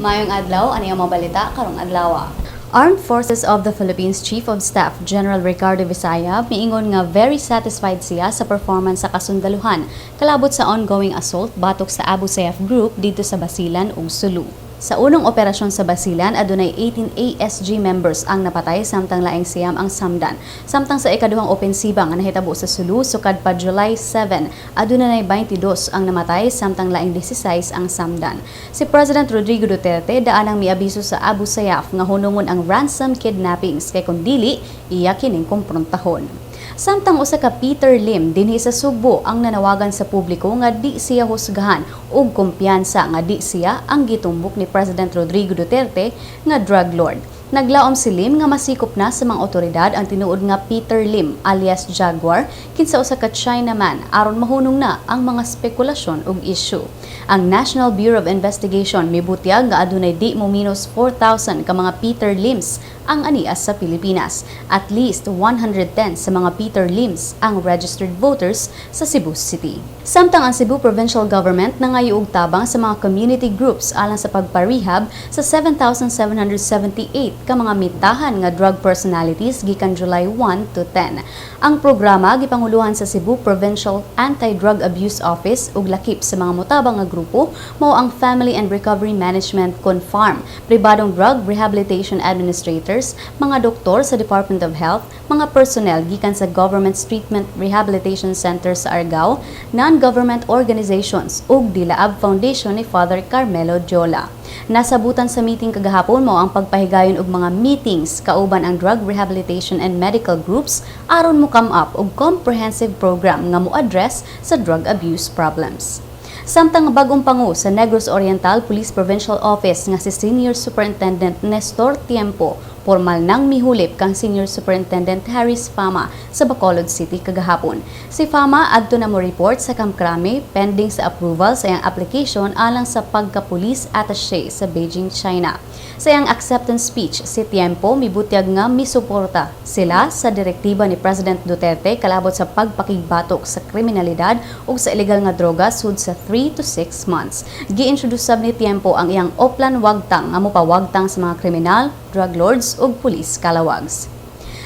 Mayong adlaw, ano yung mabalita karong adlaw. Armed Forces of the Philippines Chief of Staff General Ricardo Visaya miingon nga very satisfied siya sa performance sa kasundaluhan kalabot sa ongoing assault batok sa Abu Sayyaf Group dito sa Basilan ug Sulu. Sa unang operasyon sa Basilan, adunay 18 ASG members ang napatay samtang laing siyam ang samdan. Samtang sa ikaduhang opensiba nga nahitabo sa Sulu sukad pa July 7, adunay 22 ang namatay samtang laing 16 ang samdan. Si President Rodrigo Duterte daanang miabiso sa Abu Sayyaf nga hunungon ang ransom kidnappings kay kun dili iya kining komprontahon. Samtang usa ka Peter Lim dinhi sa Sugbo ang nanawagan sa publiko nga di siya husgahan ug kumpiyansa nga di siya ang gitumbok ni President Rodrigo Duterte nga drug lord. Naglaom si Lim nga masikop na sa mga otoridad ang tinuod nga Peter Lim alias Jaguar kinsa usa ka Chinaman aron mahunong na ang mga spekulasyon ug issue. Ang National Bureau of Investigation mibutyag nga adunay di mo minus 4,000 ka mga Peter Lims ang anias sa Pilipinas. At least 110 sa mga Peter Lims ang registered voters sa Cebu City. Samtang ang Cebu Provincial Government nangayuog tabang sa mga community groups alang sa pagparehab sa 7,778 ka mga mitahan nga drug personalities gikan July 1 to 10. Ang programa gipanguluhan sa Cebu Provincial Anti-Drug Abuse Office ug lakip sa mga mutabang nga grupo mao ang Family and Recovery Management Confarm, pribadong drug rehabilitation administrators, mga doktor sa Department of Health, mga personnel gikan sa Government Treatment Rehabilitation Center sa Argao, non-government organizations ug Dilaab Foundation ni Father Carmelo Jola. Nasabutan sa meeting kagahapon mo ang pagpahigayon og mga meetings kauban ang drug rehabilitation and medical groups aron mo come up og comprehensive program nga mo-address sa drug abuse problems. Samtang bagong pangu sa Negros Oriental Police Provincial Office nga si Senior Superintendent Nestor Tiempo formal nang mihulip kang Senior Superintendent Harris Fama sa Bacolod City kagahapon. Si Fama adto na mo report sa Kamkrame pending sa approval sa iyang application alang sa pagka-police attaché sa Beijing, China. Sa iyang acceptance speech, si Tiempo mibutyag nga misuporta sila sa direktiba ni President Duterte kalabot sa pagpakigbatok sa kriminalidad ug sa ilegal nga droga sud sa 3 to 6 months. Gi-introduce ni Tiempo ang iyang Oplan Wagtang nga mopawagtang sa mga kriminal, drug lords ug pulis kalawags.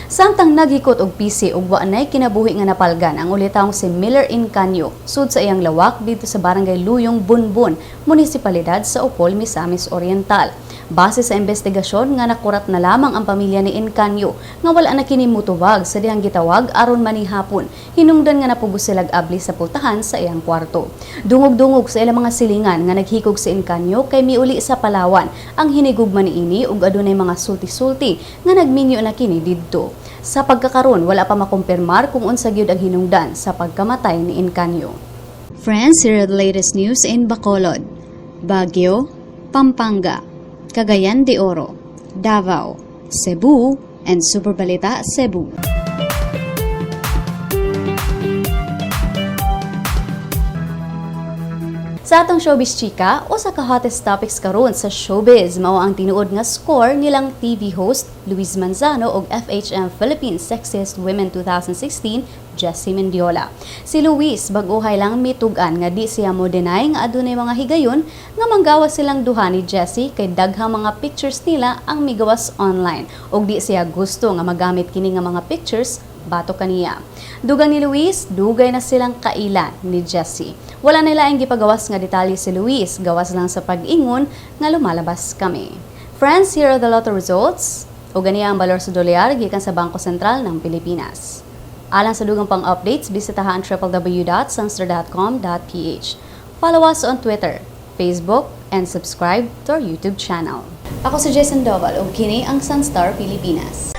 Samtang nagikot og PC ug wa nay kinabuhi nga napalgan ang ulitawng si Miller Incanyo sud sa iyang lawak dito sa barangay Luyong Bunbun, munisipalidad sa Opol, Misamis Oriental. Base sa investigasyon nga nakurat na lamang ang pamilya ni Incanyo nga wala na kini mutuwag sa dihang gitawag aron manihapon. Hinungdan nga napugos silag abli sa pultahan sa iyang kwarto. Dungog-dungog sa ilang mga silingan nga naghikog si Incanyo kay miuli sa Palawan ang hinigugma niini ug adunay mga sulti-sulti nga nagminyo na kini didto. Sa pagkakaron wala pa makumpirmar kung unsa gyud ang hinungdan sa pagkamatay ni Incanyo. Friends, here the latest news in Bacolod, Baguio, Pampanga, Cagayan de Oro, Davao, Cebu, and Super Balita Cebu. Sa atong showbiz chika, usa ka hottest topics karon sa showbiz mao ang tinuod nga score nilang TV host Luis Manzano og FHM Philippines Sexiest Women 2016 Jessie Mendiola. Si Luis baguhay lang mitugan nga di siya mo deny nga adunay mga higayon nga manggawas silang duha ni Jessie kay daghang mga pictures nila ang migawas online ug di siya gusto nga magamit kini nga mga pictures bato kaniya. Dugang ni Luis, dugay na silang kaila ni Jessie. Wala nila ang gipagawas nga detalye si Luis, gawas lang sa pag-ingon nga lumalabas kami. Friends, here are the lotto results. O ganiya ang balor sa dolyar gikan sa Bangko Sentral ng Pilipinas. Alang sa dugang pang updates, bisitahan www.sunster.com.ph. Follow us on Twitter, Facebook, and subscribe to our YouTube channel. Ako si Jason Doval ug kini ang Sunstar Pilipinas.